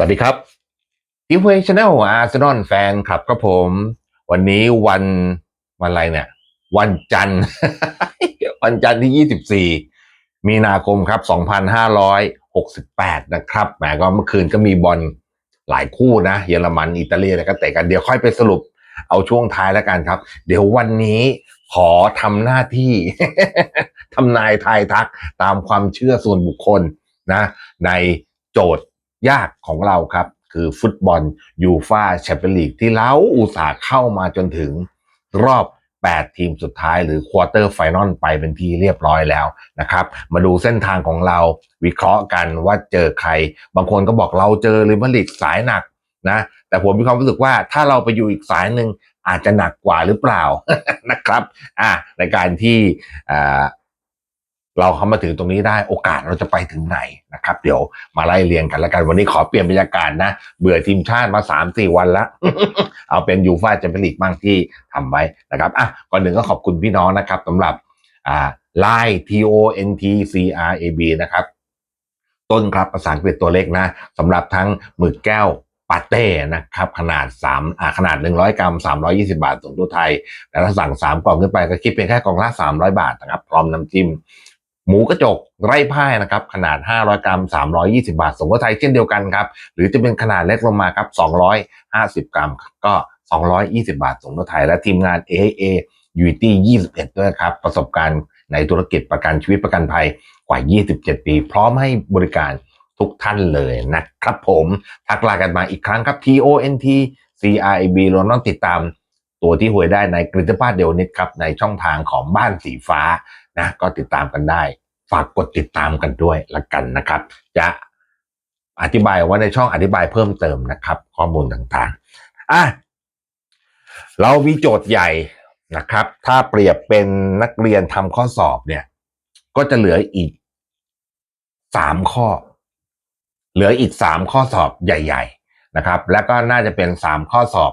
สวัสดีครับทีเวชแนลอาร์เซนอลแฟนคลับครับผม วันนี้วันวันอะไรเนี่ย วันจันทร์ วันจันทร์ที่ 24 มีนาคมครับ 2568 นะครับแหมก็เมื่อคืนก็มีบอลหลายคู่นะ เยอรมัน อิตาลีอะไรก็เตะกัน เดี๋ยวค่อยไปสรุปเอาช่วงท้ายแล้วกันครับ เดี๋ยววันนี้ขอทำหน้าที่ทำนายทายทักตามความเชื่อส่วนบุคคลนะ ในโจทย์ ยากของเราครับ คือฟุตบอลยูฟาแชมเปี้ยนลีกที่เราอุตส่าห์เข้ามาจนถึงรอบ 8 ทีมสุดท้ายหรือควอเตอร์ไฟนอลไปเป็นที่เรียบร้อยแล้วนะครับ มาดูเส้นทางของเราวิเคราะห์กันว่าเจอใคร บางคนก็บอกเราเจอลิมาริกสายหนักนะแต่ผมมีความรู้สึกว่าถ้าเราไปอยู่อีกสายหนึ่งอาจจะหนักกว่าหรือเปล่านะครับอะในการที่อ่า เราเข้ามาถึงตรงนี้ได้โอกาสเราจะไปถึงไหนนะครับ เดี๋ยวมาไล่เรียงกันแล้วกันวันนี้ขอเปลี่ยนบรรยากาศนะ เบื่อทีมชาติมาสามสี่วันแล้วเอาเป็นยูฟ่าแชมเปี้ยนลีกบ้างที่ทำไว้นะครับอะก่อนหนึ่งก็ขอบคุณพี่น้องนะครับสำหรับอ่าไลน์ T O N T C R A B นะครับ ต้นครับภาษาอังกฤษตัวเล็กนะสำหรับทั้งหมึกแก้วปาเต้นะครับ ขนาด3อ่าขนาด 100 กรัม 320 บาทส่งทั่วไทย แต่ถ้าสั่ง 3 กล่องขึ้นไปก็คิดเป็นแค่กล่องละ 300 บาทนะครับ พร้อมน้ำจิ้ม หมูกระจกไร่พ่ายนะครับขนาด 500 กรัม 320 บาทส่งทั่วไทยเช่นเดียวกันครับหรือจะเป็นขนาดเล็กลงมาครับ 250 กรัมก็ 220 บาทส่งทั่วไทยและทีมงาน AAA UT 21 ด้วยครับ ประสบการณ์ในธุรกิจประกันชีวิตประกันภัยกว่า 27 ปี พร้อมให้บริการทุกท่านเลยนะครับผมทักไลากันมาอีกครั้งครับ TONT CRIB รวมต้องติดตามตัวที่หวยได้ในกริตภาพเดวนิดครับ ในช่องทางของบ้านสีฟ้านะก็ติดตามกันได้ ฝากกดติดตามกันด้วยละกันนะครับ จะอธิบายว่าในช่องอธิบายเพิ่มเติมนะครับ ข้อมูลต่างๆอะเรามีโจทย์ใหญ่นะครับ ถ้าเปรียบเป็นนักเรียนทำข้อสอบเนี่ย ก็จะเหลืออีกสามข้อ เหลืออีกสามข้อสอบใหญ่ ๆนะครับ แล้วก็น่าจะเป็นสามข้อสอบ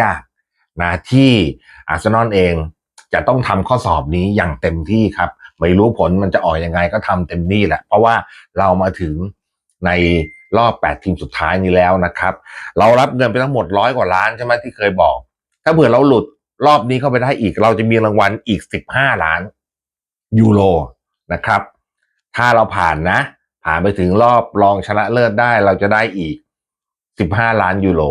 ยากๆนะที่อาร์เซนอลเองจะต้องทำข้อสอบนี้อย่างเต็มที่ครับ ไม่รู้ผลมันจะออกยังไงก็ทำเต็มที่แหละ เพราะว่าเรามาถึงในรอบ 8 ทีมสุดท้ายนี้แล้วนะครับ เรารับเงินไปทั้งหมดร้อยกว่าล้านใช่ไหมที่เคยบอก ถ้าเผื่อเราหลุดรอบนี้เข้าไปได้อีก เราจะมีรางวัลอีก 15 ล้านยูโรนะครับ ถ้าเราผ่านนะ ผ่านไปถึงรอบรองชนะเลิศได้เราจะได้อีก 15 ล้านยูโร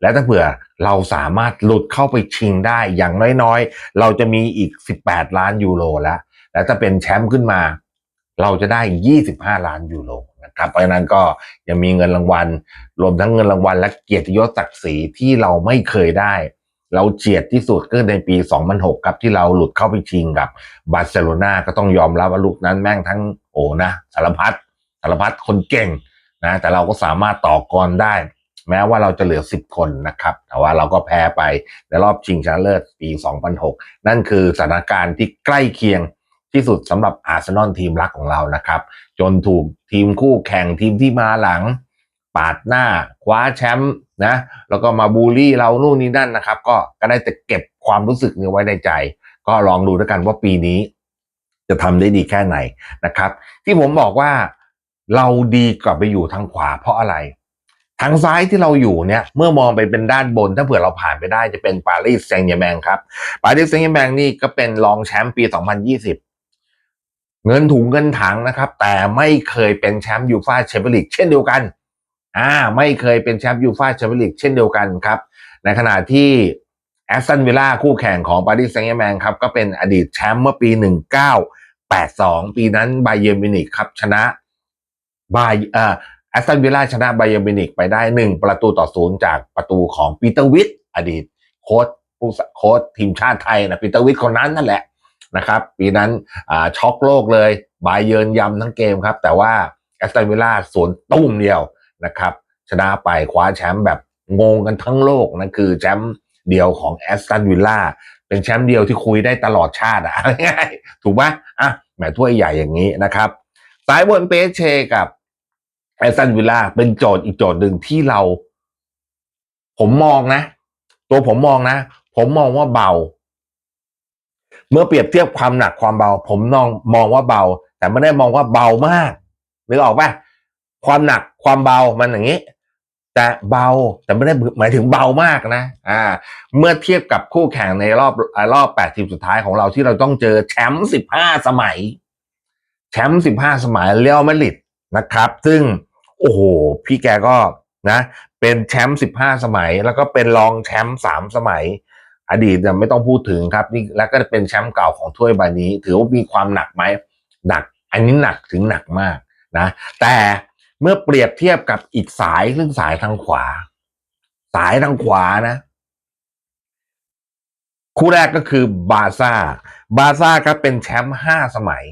และถ้าเผื่อเราสามารถหลุดเข้าไปชิงได้อย่างน้อยๆ เราจะมีอีก 18 ล้านยูโรแล้ว และถ้าเป็นแชมป์ขึ้นมา เราจะได้ 25 ล้านยูโรนะครับเพราะฉะนั้นก็ยังมีเงินรางวัล รวมทั้งเงินรางวัลและเกียรติยศศักดิ์ศรีที่เราไม่เคยได้ เราเฉียดที่สุดก็ในปี 2006 ครับที่เราหลุดเข้าไปชิงกับบาร์เซโลนาก็ต้องยอมรับว่าลูกนั้นแม่งทั้งโอ้นะสารพัดสารพัดคนเก่งนะแต่เราก็สามารถต่อกรได้ แม้ว่าเราจะเหลือ 10 คนนะครับ แต่ว่าเราก็แพ้ไปในรอบชิงชนะเลิศปี 2006 นั่นคือสถานการณ์ที่ใกล้เคียง ที่สุดสำหรับอาร์เซนอลทีมรักของเรานะครับ จนถูกทีมคู่แข่งทีมที่มาหลัง ปาดหน้า คว้าแชมป์นะแล้วก็มาบูลลี่เรานู่นนี่นั่นนะครับ ก็ก็ได้แต่เก็บความรู้สึกนี้ไว้ในใจ ก็ลองดูด้วยกันว่าปีนี้ จะทำได้ดีแค่ไหนนะครับ ที่ผมบอกว่าเราดีกว่าไปอยู่ทางขวาเพราะอะไรทางซ้ายที่เราอยู่เนี่ยเมื่อมองไปเป็นด้านบน ถ้าเผื่อเราผ่านไปได้จะเป็นปารีสแซงต์แชร์แมงครับปารีสแซงต์แชร์แมงนี่ก็เป็นรองแชมป์ปี 2020 เงินถุงเงินถังนะครับ แต่ไม่เคยเป็นแชมป์ยูฟ่าแชมเปี้ยนลีกเช่นเดียวกันอ่าไม่เคยเป็นแชมป์ยูฟ่าแชมเปี้ยนลีกเช่นเดียวกันครับ ในขณะที่แอสตันวิลล่าคู่แข่งของปารีสแซงต์แชร์แมงครับก็เป็นอดีตแชมป์เมื่อปี 1982 ปีนั้นไบเยอร์มินิกครับชนะบายเอ่อแอสตันวิลล่าชนะไบเยอร์มินิกไปได้หนึ่งประตูต่อศูนย์จากประตูของปีเตอร์วิทอดีตโค้ชผู้โค้ชทีมชาติไทยนะปีเตอร์วิทคนนั้นนั่นแหละ นะครับ ปีนั้นช็อกโลกเลยบายเยินยำทั้งเกมครับ แต่ว่าแอสตันวิลล่าสวนตุ้มเดียวนะครับชนะไปคว้าแชมป์แบบงงกันทั้งโลกนั่นคือแชมป์เดียวของแอสตันวิลล่าเป็นแชมป์เดียวที่คุยได้ตลอดชาติอะง่ายถูกไหมอะแหมถ้วยใหญ่อย่างนี้นะครับสายบนเปเชกับแอสตันวิลล่าเป็นโจทย์อีกโจทย์หนึ่งที่เรา ผมมองนะ ตัวผมมองนะ ผมมองว่าเบา เมื่อเปรียบเทียบความหนักความเบา ผมมองมองว่าเบา แต่ไม่ได้มองว่าเบามากนึกออกปะความหนักความเบามันอย่างนี้ แต่เบาแต่ไม่ได้หมายถึงเบามากนะ อ่า เมื่อเทียบกับคู่แข่งในรอบรอบแปดทีมสุดท้ายของเราที่เราต้องเจอแชมป์สิบห้าสมัย แชมป์สิบห้าสมัยเรอัลมาดริดนะครับ ซึ่งโอ้โห พี่แกก็นะ เป็นแชมป์สิบห้าสมัย แล้วก็เป็นรองแชมป์สามสมัย อดีตเนี่ยไม่ต้องพูดถึงครับนี่แล้วก็เป็นแชมป์เก่าของถ้วยใบนี้ ถือว่ามีความหนักไหมหนัก อันนี้หนักถึงหนักมากนะแต่เมื่อเปรียบเทียบกับอีกสายซึ่งสายทางขวา สายทางขวานะ คู่แรกก็คือบาร์ซ่า บาร์ซ่าครับเป็นแชมป์ห้าสมัย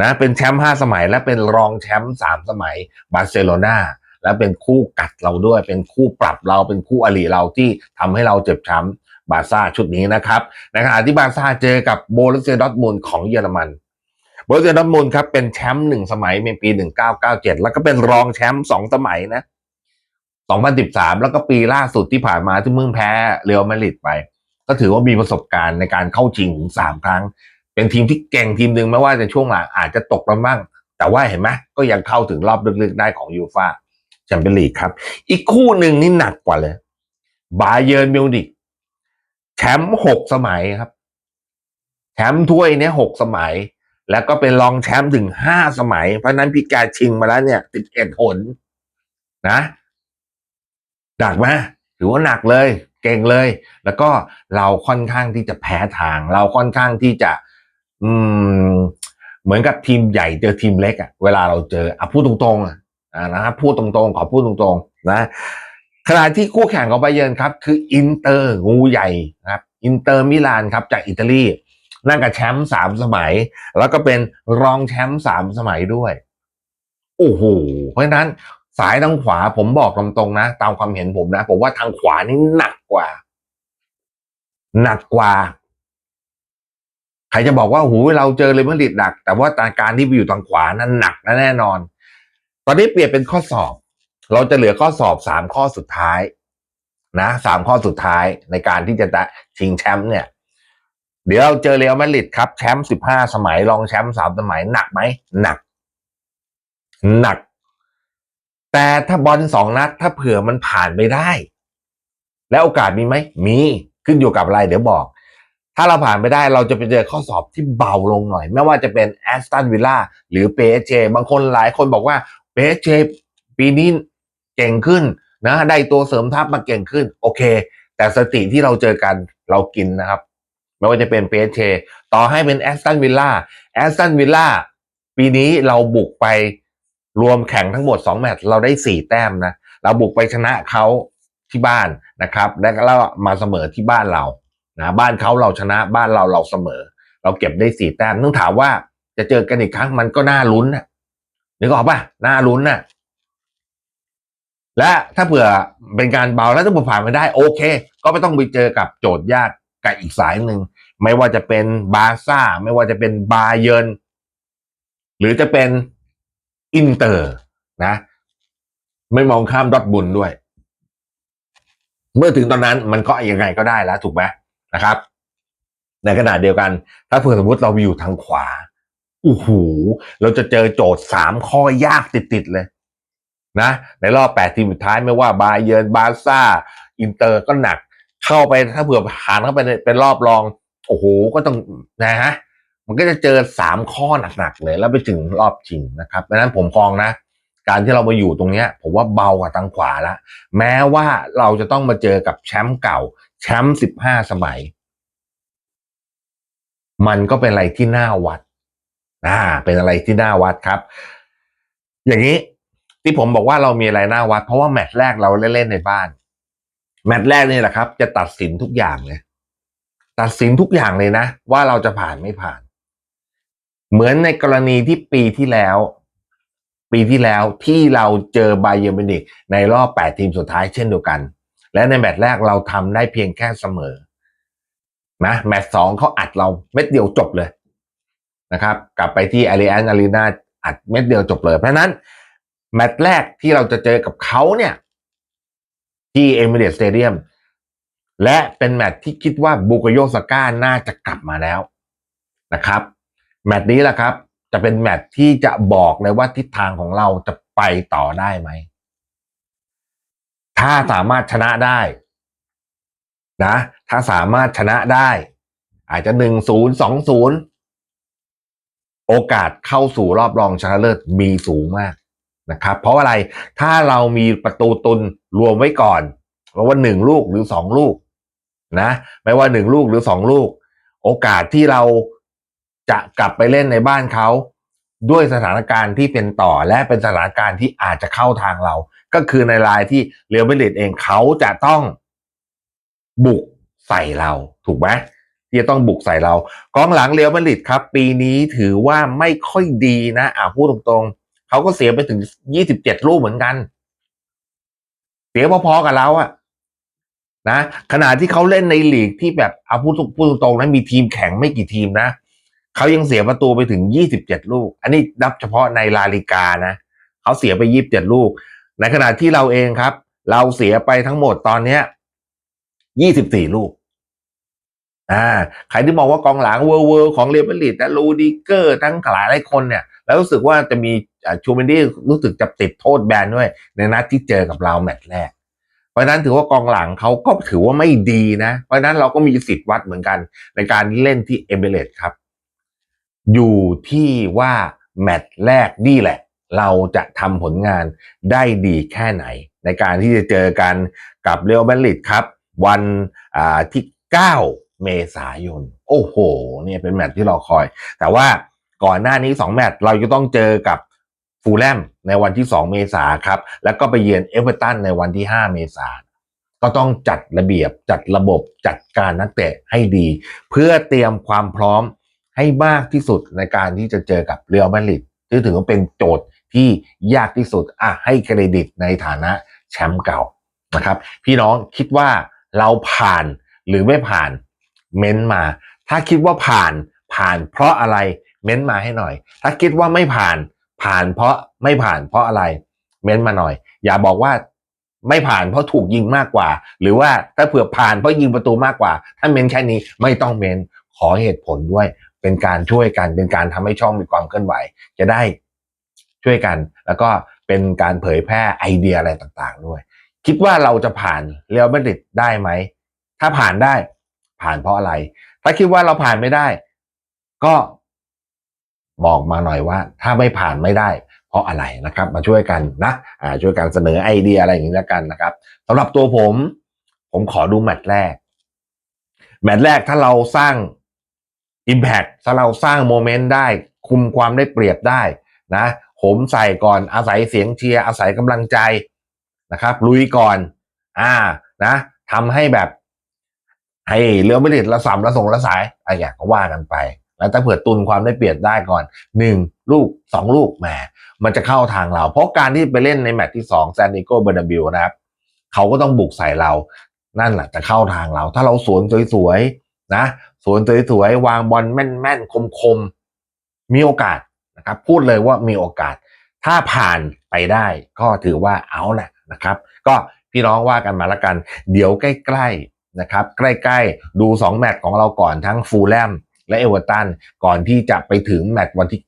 นะเป็นแชมป์ห้าสมัย และเป็นรองแชมป์สามสมัยบาร์เซโลนาและเป็นคู่กัดเราด้วย เป็นคู่ปรับเราเป็นคู่อริเราที่ทำให้เราเจ็บช้ำ บาร์ซ่าชุดนี้นะครับในขณะที่บาร์ซ่าเจอกับโบรุสเซียดอร์ทมุนด์ของเยอรมันโบรุสเซียดอร์ทมุนด์ครับเป็นแชมป์หนึ่งสมัยในปี 1997 แล้วก็เป็นรองแชมป์สองสมัยนะ 2013 แล้วก็ปีล่าสุดที่ผ่านมาที่เพิ่งแพ้เรอัลมาดริดไป ก็ถือว่ามีประสบการณ์ในการเข้าชิงถึงสามครั้ง เป็นทีมที่เก่งทีมหนึ่งไม่ว่าในช่วงหลังอาจจะตกลงบ้าง แต่ว่าเห็นไหมก็ยังเข้าถึงรอบลึกๆได้ของยูฟ่าแชมเปี้ยนลีกครับ อีกคู่หนึ่งนี่หนักกว่าเลย บาเยิร์นมิวนิก แชมป์หกสมัยครับ แชมป์ถ้วยเนี้ยหกสมัย แล้วก็เป็นรองแชมป์ถึงห้าสมัย เพราะนั้นพี่แกชิงมาแล้วเนี่ยติดเอ็ดหนนะหนักไหมถือว่าหนักเลย เก่งเลย แล้วก็เราค่อนข้างที่จะแพ้ทาง เราค่อนข้างที่จะ อืม เหมือนกับทีมใหญ่เจอทีมเล็กอะเวลาเราเจออะพูดตรงๆอะอ่านะครับพูดตรงๆขอพูดตรงๆ นะ ขณะที่คู่แข่งของไบเยิร์นครับคืออินเตอร์งูใหญ่นะครับอินเตอร์มิลานครับจากอิตาลีนั่นกับแชมป์สามสมัย แล้วก็เป็นรองแชมป์สามสมัยด้วย โอ้โหเพราะฉะนั้นสายทางขวาผมบอกตรงๆนะ ตามความเห็นผมนะ ผมว่าทางขวานี่หนักกว่า หนักกว่า ใครจะบอกว่าหูเราเจอเรอัลมาดริดหนัก แต่ว่าการที่ไปอยู่ทางขวานั้นหนักนะแน่นอน ตอนนี้เปลี่ยนเป็นข้อสอบ เราจะเหลือข้อสอบสามข้อสุดท้าย นะสามข้อสุดท้ายในการที่จะชิงแชมป์เนี่ย เดี๋ยวเราเจอเรอัลมาดริดครับแชมป์สิบห้าสมัยรองแชมป์สามสมัยหนักไหมหนัก หนัก แต่ถ้าบอลสองนัดถ้าเผื่อมันผ่านไปได้ แล้วโอกาสมีไหมมีขึ้นอยู่กับอะไรเดี๋ยวบอก ถ้าเราผ่านไปได้เราจะไปเจอข้อสอบที่เบาลงหน่อย ไม่ว่าจะเป็นแอสตันวิลล่าหรือเปเจบางคนหลายคนบอกว่าเปเจปีนี้ เก่งขึ้นนะได้ตัวเสริมทัพมาเก่งขึ้น โอเค แต่สติที่เราเจอกันเรากินนะครับ ไม่ว่าจะเป็นเปเจต่อให้เป็นแอสตันวิลล่าแอสตันวิลล่าปีนี้เราบุกไปรวมแข่งทั้งหมด 2 แมตช์เราได้ 4 แต้มนะ เราบุกไปชนะเขาที่บ้านนะครับ แล้วก็มาเสมอที่บ้านเรานะบ้านเขาเราชนะบ้านเราเราเสมอ เราเก็บได้สี่แต้มต้องถามว่าจะเจอกันอีกครั้งมันก็น่าลุ้นนะนึกออกป่ะน่าลุ้นนะ และถ้าเผื่อเป็นการเบาแล้วถ้าเผื่อผ่านไม่ได้โอเค ก็ไม่ต้องไปเจอกับโจทย์ยากกับอีกสายหนึ่งไม่ว่าจะเป็นบาร์ซ่า ไม่ว่าจะเป็นบาเยนหรือจะเป็นอินเตอร์นะ ไม่มองข้ามดอทบุญด้วย เมื่อถึงตอนนั้นมันก็ยังไงก็ได้แล้วถูกไหมนะครับ ในขณะเดียวกัน ถ้าเผื่อสมมติเราอยู่ทางขวาโอ้โหเราจะเจอโจทย์สามข้อยากติดๆเลย นะในรอบแปดทีมสุดท้ายไม่ว่าบาเยิร์นบาร์ซ่า อินเตอร์ก็หนัก เข้าไปถ้าเผื่อผ่านเข้าไปเป็นรอบรอง โอ้โห ก็ต้องนะฮะมันก็จะเจอสามข้อหนักๆเลย แล้วไปถึงรอบชิงนะครับดังนั้นผมคองนะ การที่เรามาอยู่ตรงนี้ผมว่าเบากว่าทางขวาล้วแม้ว่าเราจะต้องมาเจอกับแชมป์เก่า แชมป์สิบห้าสมัย มันก็เป็นอะไรที่น่าวัดอ่าเป็นอะไรที่น่าวัดครับ อย่างนี้ ที่ผมบอกว่าเรามีอะไรน่าวัด เพราะว่าแมตช์แรกเราเล่นๆในบ้าน แมตช์แรกนี่แหละครับ จะตัดสินทุกอย่างเลย ตัดสินทุกอย่างเลยนะ ว่าเราจะผ่านไม่ผ่าน เหมือนในกรณีที่ปีที่แล้ว ปีที่แล้วที่เราเจอบาเยอร์มินิกในรอบแปดทีมสุดท้ายเช่นเดียวกัน และในแมตช์แรกเราทำได้เพียงแค่เสมอนะแมตช์สองเขาอัดเราเม็ดเดียวจบเลยนะครับ กลับไปที่อารีแอนอารีนาอัดเม็ดเดียวจบเลย เพราะนั้น แมตช์แรกที่เราจะเจอกับเขาเนี่ย ที่เอมิเรตสเตเดียมและเป็นแมตช์ที่คิดว่าบูโกโยสก้าน่าจะกลับมาแล้วนะครับ แมตช์นี้แหละครับ จะเป็นแมตช์ที่จะบอกเลยว่าทิศทางของเราจะไปต่อได้ไหม ถ้าสามารถชนะได้ นะ ถ้าสามารถชนะได้ อาจจะหนึ่งศูนย์สองศูนย์โอกาสเข้าสู่รอบรองชนะเลิศมีสูงมาก นะครับ เพราะอะไรถ้าเรามีประตูตุนรวมไว้ก่อนเพราะว่าหนึ่งลูกหรือสองลูกนะไม่ว่าหนึ่งลูกหรือสองลูก โอกาสที่เราจะกลับไปเล่นในบ้านเขาด้วยสถานการณ์ที่เป็นต่อและเป็นสถานการณ์ที่อาจจะเข้าทางเรา ก็คือในรายที่เรียวเบลิดเองเขาจะต้องบุกใส่เราถูกไหมที่จะต้องบุกใส่เรากองหลังเรียวเบลิดครับ ปีนี้ถือว่าไม่ค่อยดีนะอ่าพูดตรงๆ เขาก็เสียไปถึงยี่สิบเจ็ดลูกเหมือนกัน เสียพอๆกับเราอะนะขณะที่เขาเล่นในลีกที่แบบเอาพูดพูดตรงๆนะมีทีมแข็งไม่กี่ทีมนะเขายังเสียประตูไปถึงยี่สิบเจ็ดลูก อันนี้นับเฉพาะในลาลิกานะเขาเสียไปยี่สิบเจ็ดลูก ในขณะที่เราเองครับ เราเสียไปทั้งหมดตอนเนี้ยยี่สิบสี่ลูกอ่าใครที่มองว่ากองหลังเวอร์เวอร์ของเรอัลมาดริดและลูดิเกอร์ทั้งหลายหลายคนเนี่ย แล้วรู้สึกว่าจะมีชูเมนดี้รู้สึกจะติดโทษแบนด้วย ในนัดที่เจอกับเราแมตช์แรก เพราะนั้นถือว่ากองหลังเขาก็ถือว่าไม่ดีนะ เพราะนั้นเราก็มีสิทธิ์วัดเหมือนกัน ในการเล่นที่เอเบเรตครับ อยู่ที่ว่าแมตช์แรกนี่แหละ เราจะทำผลงานได้ดีแค่ไหน ในการที่จะเจอกันกับเรอัลมาดริดครับ วันอ่าที่ 9 เมษายน โอ้โห เนี่ยเป็นแมตช์ที่เราคอย แต่ว่า ก่อนหน้านี้ 2 แมตช์เราจะต้องเจอกับฟูลแลมในวันที่ 2 เมษาครับ แล้วก็ไปเยือนเอเวอร์ตันในวันที่ 5 เมษาก็ต้องจัดระเบียบจัดระบบจัดการนักเตะให้ดี เพื่อเตรียมความพร้อมให้มากที่สุดในการที่จะเจอกับเรอัลมาดริดที่ถือว่าเป็นโจทย์ที่ยากที่สุดอะให้เครดิตในฐานะแชมป์เก่านะครับ พี่น้องคิดว่าเราผ่านหรือไม่ผ่านเม้นมา ถ้าคิดว่าผ่าน ผ่านเพราะอะไรเม้นมาให้หน่อย ถ้าคิดว่าไม่ผ่านผ่านเพราะไม่ผ่านเพราะอะไรเม้นมาหน่อย อย่าบอกว่าไม่ผ่านเพราะถูกยิงมากกว่า หรือว่าถ้าเผื่อผ่านเพราะยิงประตูมากกว่า ถ้าเม้นแค่นี้ไม่ต้องเม้นขอเหตุผลด้วย เป็นการช่วยกันเป็นการทำให้ช่องมีความเคลื่อนไหว จะได้ช่วยกัน แล้วก็เป็นการเผยแพร่ไอเดียอะไรต่างๆ ด้วย คิดว่าเราจะผ่านเรอัลมาดริดได้ไหมถ้าผ่านได้ผ่านเพราะอะไร ถ้าคิดว่าเราผ่านไม่ได้ ก็บอกมาหน่อยว่า ถ้าไม่ผ่านไม่ได้ เพราะอะไรนะครับ มาช่วยกันนะอ่าช่วยกันเสนอไอเดียอะไรอย่างนี้แล้วกันนะครับสำหรับตัวผม ผมขอดูแมตช์แรก แมตช์แรกถ้าเราสร้าง Impact ถ้าเราสร้างโมเมนต์ได้ คุมความได้เปรียบได้นะผมใส่ก่อนอาศัยเสียงเชียร์อาศัยกำลังใจนะครับลุยก่อน อ่านะทำให้แบบ ให้เรือไม่ติดละสามละส่งละสายอะไรอย่างก็ว่ากันไป แล้วถ้าเผื่อตุนความได้เปรียบได้ก่อนหนึ่งลูกสองลูกแหมมันจะเข้าทางเรา เพราะการที่ไปเล่นในแมตช์ที่สองแซนดิโกเบอร์นาบิวนะครับเขาก็ต้องบุกใส่เรา นั่นแหละจะเข้าทางเรา ถ้าเราสวนสวยๆนะสวนสวยๆวางบอลแม่นๆคมๆมีโอกาสนะครับ พูดเลยว่ามีโอกาส ถ้าผ่านไปได้ก็ถือว่าเอาแหละนะครับ ก็พี่น้องว่ากันมาละกัน เดี๋ยวใกล้ๆนะครับ ใกล้ๆ ดู 2 แมตช์ของเราก่อนทั้งฟูลแลม และเอเวอร์ตันก่อนที่จะไปถึงแมตช์วันที่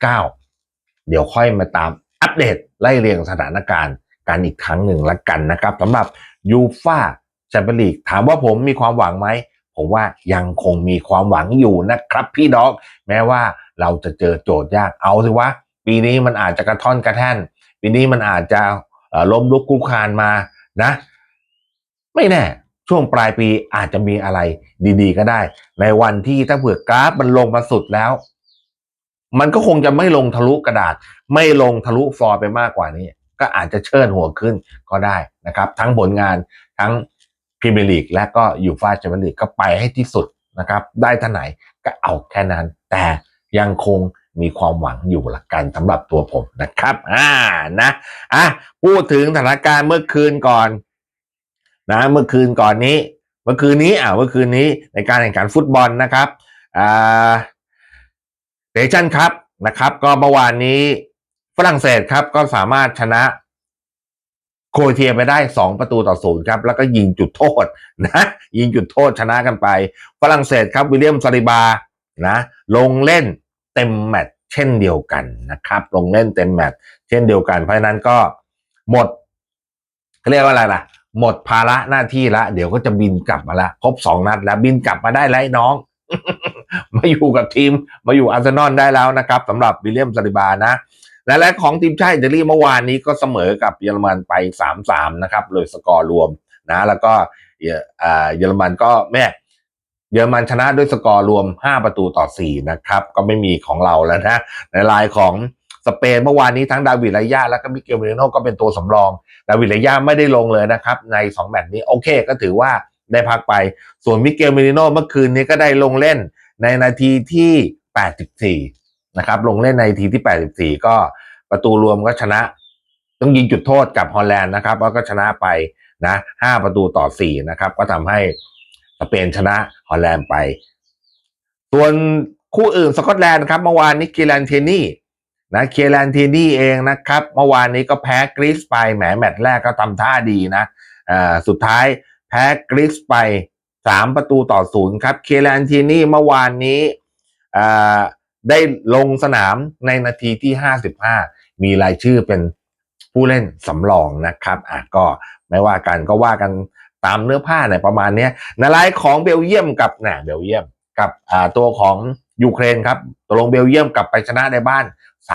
9 เดี๋ยวค่อยมาตามอัปเดตไล่เรียงสถานการณ์กันอีกครั้งหนึ่งละกันนะครับสำหรับยูฟาแชมเปี้ยนลีกถามว่าผมมีความหวังไหมผมว่ายังคงมีความหวังอยู่นะครับ พี่น้องแม้ว่าเราจะเจอโจทย์ยากเอาสิวะ ปีนี้มันอาจจะกระท่อนกระแท่น ปีนี้มันอาจจะล้มลุกคลุกคลานมานะ ไม่แน่ ช่วงปลายปีอาจจะมีอะไรดีๆ ก็ได้ ในวันที่ถ้าเผื่อกราฟมันลงมาสุดแล้ว มันก็คงจะไม่ลงทะลุกระดาษ ไม่ลงทะลุฟลอร์ไปมากกว่านี้ ก็อาจจะเชิญหัวขึ้นก็ได้นะครับ ทั้งผลงานทั้งพรีเมียร์ลีกและก็ยูฟ่าแชมเปี้ยนลีกก็ไปให้ที่สุดนะครับ ได้ท่าไหนก็เอาแค่นั้น แต่ยังคงมีความหวังอยู่ละกันสำหรับตัวผมนะครับ อ่านะ อะ พูดถึงสถานการณ์เมื่อคืนก่อน นะเมื่อคืนก่อนนี้ เมื่อคืนนี้อ่าเมื่อคืนนี้ในการแข่งขันฟุตบอลนะครับอ่าเดชันครับนะครับ ก็เมื่อวานนี้ฝรั่งเศสครับก็สามารถชนะโคเอเชียไปได้ 2 ประตูต่อศูนย์ครับ แล้วก็ยิงจุดโทษนะยิงจุดโทษชนะกันไป ฝรั่งเศสครับวิลเลียมซาลิบานะลงเล่นเต็มแมตช์เช่นเดียวกันนะครับ ลงเล่นเต็มแมตช์เช่นเดียวกัน เพราะฉะนั้นก็หมดเขาเรียกว่าอะไรล่ะ หมดภาระหน้าที่ละ เดี๋ยวก็จะบินกลับมาละครบสองนัดแล้วบินกลับมาได้แล้วไอ้น้อง มาอยู่กับทีม มาอยู่อาร์เซนอลได้แล้วนะครับสำหรับวิลเลียมซาลิบานะและและของทีมชาติอิตาลีเมื่อวานนี้ก็เสมอกับเยอรมันไป 3-3 นะครับเลยสกอร์รวมนะแล้วก็เยอรมันก็แม่เยอรมันชนะด้วยสกอร์รวม 5 ประตูต่อ 4 นะครับ ก็ไม่มีของเราแล้วนะ ในลายของ สเปนเมื่อวานนี้ทั้งดาวิดไลยาและก็มิเกลเมริโนก็เป็นตัวสำรอง ดาวิดไลยาไม่ได้ลงเลยนะครับใน 2 แมตช์นี้โอเคก็ถือว่าได้พักไป ส่วนมิเกลเมริโนเมื่อคืนนี้ก็ได้ลงเล่นในนาทีที่ 84 นะครับ ลงเล่นในนาทีที่ 84 ก็ประตูรวมก็ชนะ ต้องยิงจุดโทษกับฮอลแลนด์นะครับแล้วก็ชนะไปนะ5ประตูต่อ4นะครับ ก็ทำให้สเปนชนะฮอลแลนด์ไป ส่วนคู่อื่นสกอตแลนด์ครับเมื่อวานนี้เคียรันเทนี่ นะเคียรันเทนี่เองนะครับ เมื่อวานนี้ก็แพ้กรีซไปแหมแมตช์แรกก็ทำท่าดีนะสุดท้ายแพ้กรีซไปสามประตูต่อศูนย์ครับเคียรันเทนี่เมื่อวานนี้ได้ลงสนามในนาทีที่ห้าสิบห้ามีรายชื่อเป็นผู้เล่นสำรองนะครับอะก็ไม่ว่ากันก็ว่ากันตามเนื้อผ้าเนี่ยประมาณนี้ยในรายของเบลเยียมกับน่ะเบลเยียมกับตัวของ ยูเครนครับตกลงเบลเยียมกลับไปชนะในบ้าน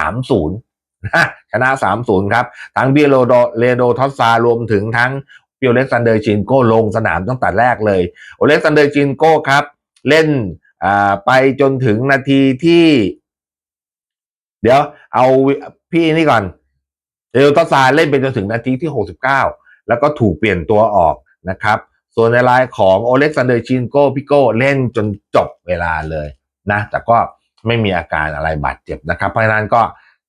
3-0นะชนะ 3-0 ครับ ทั้งเบียโรโดเลโดทอสซารวมถึงทั้งปิโอเล็กซานเดอร์จินโก้ลงสนามตั้งแต่แรกเลยโอเล็กซานเดอร์จินโก้ครับ เล่นไปจนถึงนาทีที่ เดี๋ยวเอาพี่นี่ก่อนเลโดทอสซาเล่นไปจนถึงนาทีที่ 69 แล้วก็ถูกเปลี่ยนตัวออกนะครับ ส่วนในรายของโอเล็กซานเดอร์ชินโก้พี่โก้เล่นจนจบเวลาเลย นะแต่ก็ไม่มีอาการอะไรบาดเจ็บนะครับ เพราะฉะนั้นก็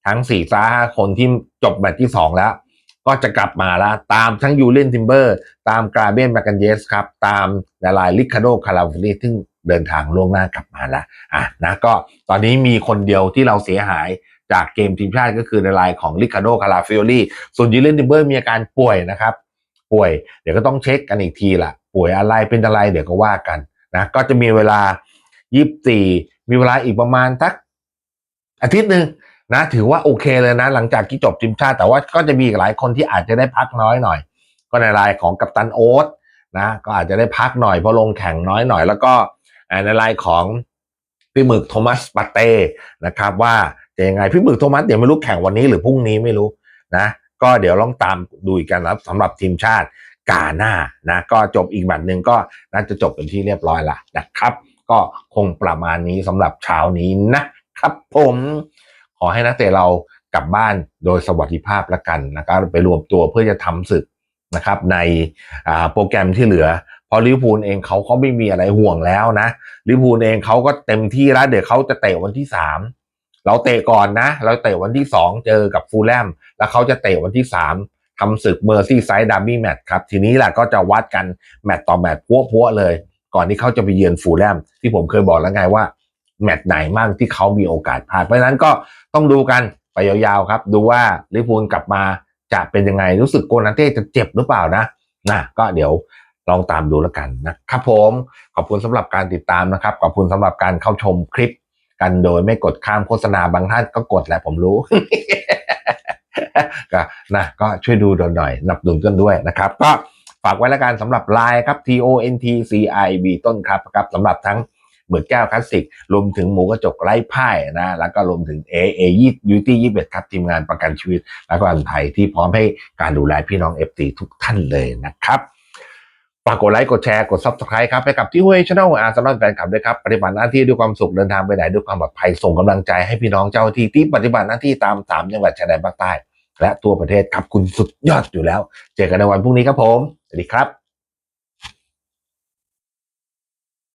ทั้ง4ี่ห้าคนที่จบแมตช์ที่ 2 แล้ว ก็จะกลับมาแล้ว ตามทั้งยูเลนทิมเบอร์ ตามกราเบนแมกันเยสครับ ตามในรายลิคาโดคาราฟนีซึ่งเดินทางล่วงหน้ากลับมาแล้วอะนะก็ตอนนี้มีคนเดียวที่เราเสียหายจากเกมทีมชาติก็คือในรายของลิคาโดคาราฟิโอลี่ส่วนยูเลนทิมเบอร์มีอาการป่วยนะครับ ป่วย เดี๋ยวก็ต้องเช็คกันอีกทีละป่วยอะไรเป็นอะไรเดี๋ยวก็ว่ากันนะ ก็จะมีเวลา 24 มีเวลาอีกประมาณสักอาทิตย์หนึ่งนะถือว่าโอเคเลยนะ หลังจากที่จบทีมชาติ แต่ว่าก็จะมีอีกหลายคนที่อาจจะได้พักน้อยหน่อย ก็ในรายของกัปตันโอ๊ตนะก็อาจจะได้พักหน่อยเพราะลงแข่งน้อยหน่อย แล้วก็ในรายของพี่หมึกโทมัสปาเต้นะครับว่าจะยังไงพี่หมึกโทมัสเดี๋ยวไม่รู้แข่งวันนี้หรือพรุ่งนี้ไม่รู้นะก็เดี๋ยวลองตามดูอีกกันนะสำหรับทีมชาติกาหน้านะก็จบอีกแมตช์หนึ่งก็น่าจะจบเป็นที่เรียบร้อยละนะครับ ก็คงประมาณนี้สำหรับเช้านี้นะครับผมขอให้นักเตะเรากลับบ้านโดยสวัสดิภาพละกันนะครับไปรวมตัวเพื่อจะทำศึกนะครับในโปรแกรมที่เหลือเพราะลิเวอร์พูลเองเขาเขาไม่มีอะไรห่วงแล้วนะลิเวอร์พูลเองเขาก็เต็มที่แล้วเดี๋ยวเขาจะเตะวันที่สามเราเตะก่อนนะ เราเตะวันที่สองเจอกับฟูลแลมแล้วเขาจะเตะวันที่สามทำศึกเมอร์ซี่ไซด์ดาร์บี้แมตช์ครับ ทีนี้แหละก็จะวัดกันแมตต์ต่อแมตต์พัวๆเลย ก่อนที่เขาจะไปเยือนฟูลแลมที่ผมเคยบอกแล้วไงว่าแมตช์ไหนมั่งที่เขามีโอกาสพลาดเพราะฉะนั้นก็ต้องดูกันไปยาวๆครับ ดูว่าลิเวอร์พูลกลับมาจะเป็นยังไงรู้สึกโกนาเต้จะเจ็บหรือเปล่านะนะก็เดี๋ยวลองตามดูแล้วกันนะครับผมขอบคุณสำหรับการติดตามนะครับ ขอบคุณสำหรับการเข้าชมคลิป กันโดยไม่กดข้ามโฆษณาบางท่านก็กดแหละผมรู้ก็นะก็ช่วยดูหน่อยนับหนุนกันด้วยนะครับ ก็ ฝากไว้แล้วกันสำหรับไลน์ครับ T O N T C I B ต้นครับครับสำหรับทั้งหมือนแก้วคลาสสิก รวมถึงหมูกระจกไร้พ่ายนะ แล้วก็รวมถึง A A ยี่ยูตี้ยี่สิบเอ็ดครับ ทีมงานประกันชีวิต และก็อันไทยที่พร้อมให้การดูแลพี่น้อง FT ทุกท่านเลยนะครับฝากกดไลค์กดแชร์กด subscribe ครับให้กับที่ห้วยช anel อาร์สำหรับแฟนคลับด้วยครับ ปฏิบัติหน้าที่ด้วยความสุขเดินทางไปไหนด้วยความปลอดภัยส่งกำลังใจให้พี่น้องเจ้าที่ที่ปฏิบัติหน้าที่ตามสามจังหวัดชายแดนภาคใต้ และทั่วประเทศครับคุณสุดยอดอยู่แล้ว เจอกันในวันพรุ่งนี้ครับผม สวัสดีครับ